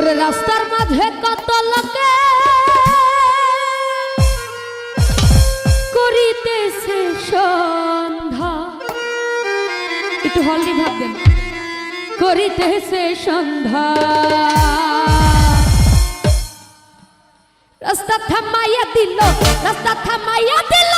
রাস্তার মাঝে কত লোকে করিতেছে সন্ধ্যা। একটু হলদি ভাববেন করিতেছে সন্ধ্যা। রাস্তা থামাইয়া দিল, রাস্তা থামাইয়া দিল।